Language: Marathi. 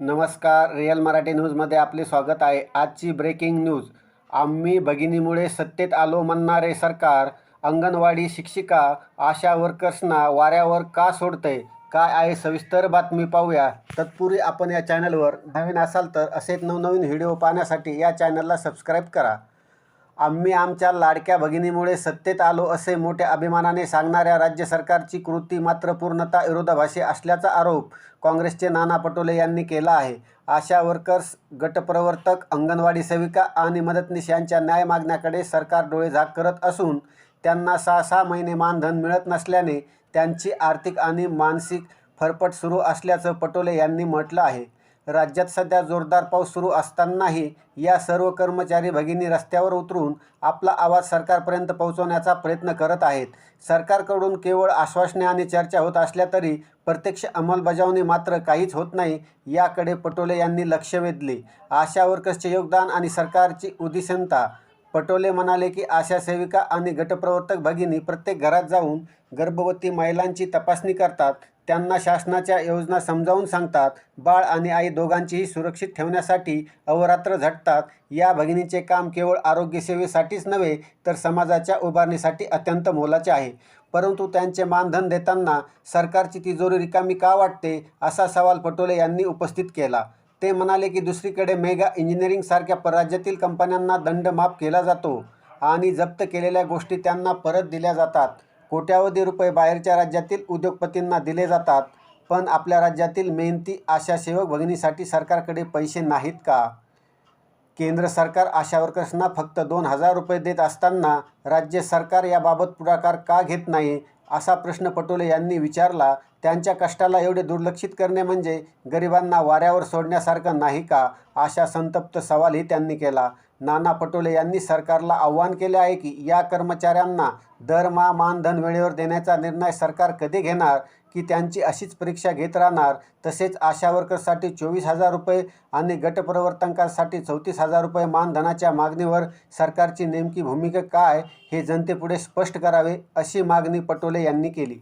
नमस्कार रिअल मराठी न्यूजमध्ये आपले स्वागत आहे. आजची ब्रेकिंग न्यूज. आम्ही भगिनीमुळे सत्तेत आलो म्हणणारे सरकार अंगणवाडी शिक्षिका आशा वर्कर्सना वाऱ्यावर का सोडतंय? काय आहे सविस्तर बातमी पाहूया. तत्पूर्वी आपण या चॅनलवर नवीन असाल तर असेच नवनवीन व्हिडिओ पाहण्यासाठी या चॅनलला सबस्क्राईब करा. आम्ही आमच्या लाडक्या भगिनीमुळे सत्तेत आलो असे मोठ्या अभिमानाने सांगणाऱ्या राज्य सरकारची कृती मात्र पूर्णतः विरोधाभाषी असल्याचा आरोप काँग्रेसचे नाना पटोले यांनी केला आहे. आशा वर्कर्स गटप्रवर्तक अंगणवाडी सेविका आणि मदतनीस यांच्या न्याय मागण्याकडे सरकार डोळे झाक करत असून त्यांना सहा सहा महिने मानधन मिळत नसल्याने त्यांची आर्थिक आणि मानसिक फरफट सुरू असल्याचं पटोले यांनी म्हटलं आहे. राज्यात सध्या जोरदार पाऊस सुरू असतानाही या सर्व कर्मचारी भगिनी रस्त्यावर उतरून आपला आवाज सरकारपर्यंत पोहोचवण्याचा प्रयत्न करत आहेत. सरकारकडून केवळ आश्वासने आणि चर्चा होत असल्या तरी प्रत्यक्ष अंमलबजावणी मात्र काहीच होत नाही याकडे पटोले यांनी लक्ष वेधले. आशा वर्कर्सचे योगदान आणि सरकारची उदिशनता पटोले म्हणाले की आशा सेविका आणि गटप्रवर्तक भगिनी प्रत्येक घरात जाऊन गर्भवती महिलांची तपासणी करतात. त्यांना शासनाच्या योजना समजावून सांगतात बाळ आणि आई दोघांचीही सुरक्षित ठेवण्यासाठी अहोरात्र झटतात. या भगिनीचे काम केवळ आरोग्यसेवेसाठीच नव्हे तर समाजाच्या उभारणीसाठी अत्यंत मोलाचे आहे. परंतु त्यांचे मानधन देताना सरकारची तिजोरी रिकामी का वाटते असा सवाल पटोले यांनी उपस्थित केला. ते म्हणाले की दुसरीकडे मेगा इंजिनिअरिंगसारख्या परराज्यातील कंपन्यांना दंड माफ केला जातो आणि जप्त केलेल्या गोष्टी त्यांना परत दिल्या जातात. कोट्यावधी रुपये बाहेरच्या राज्यातील उद्योगपतींना दिले जातात. पण आपल्या राज्यातील मेहनती आशा सेवक भगिनीसाठी सरकारकडे पैसे नाहीत का? केंद्र सरकार आशा वर्कर्सना फक्त दोन हजार रुपये देत असताना राज्य सरकार याबाबत पुढाकार का घेत नाही? असा प्रश्न पटोले यांनी विचारला त्यांच्या कष्टाला एवढे दुर्लक्षित करणे म्हणजे गरिबांना वाऱ्यावर सोडण्यासारखं नाही का? अशा संतप्त सवालही त्यांनी केला. नाना पटोले यांनी सरकारला आव्हान केले आहे की या कर्मचाऱ्यांना दरमहा मानधन वेळेवर देण्याचा निर्णय सरकार कधी घेणार? की त्यांची अशीच परीक्षा घेत राहणार. तसेच आशा वर्कर्ससाठी चोवीस हजार रुपये आणि गटप्रवर्तकांसाठी चौतीस हजार रुपये मानधनाच्या मागणीवर सरकारची नेमकी भूमिका काय हे जनतेपुढे स्पष्ट करावे अशी मागणी पटोले यांनी केली.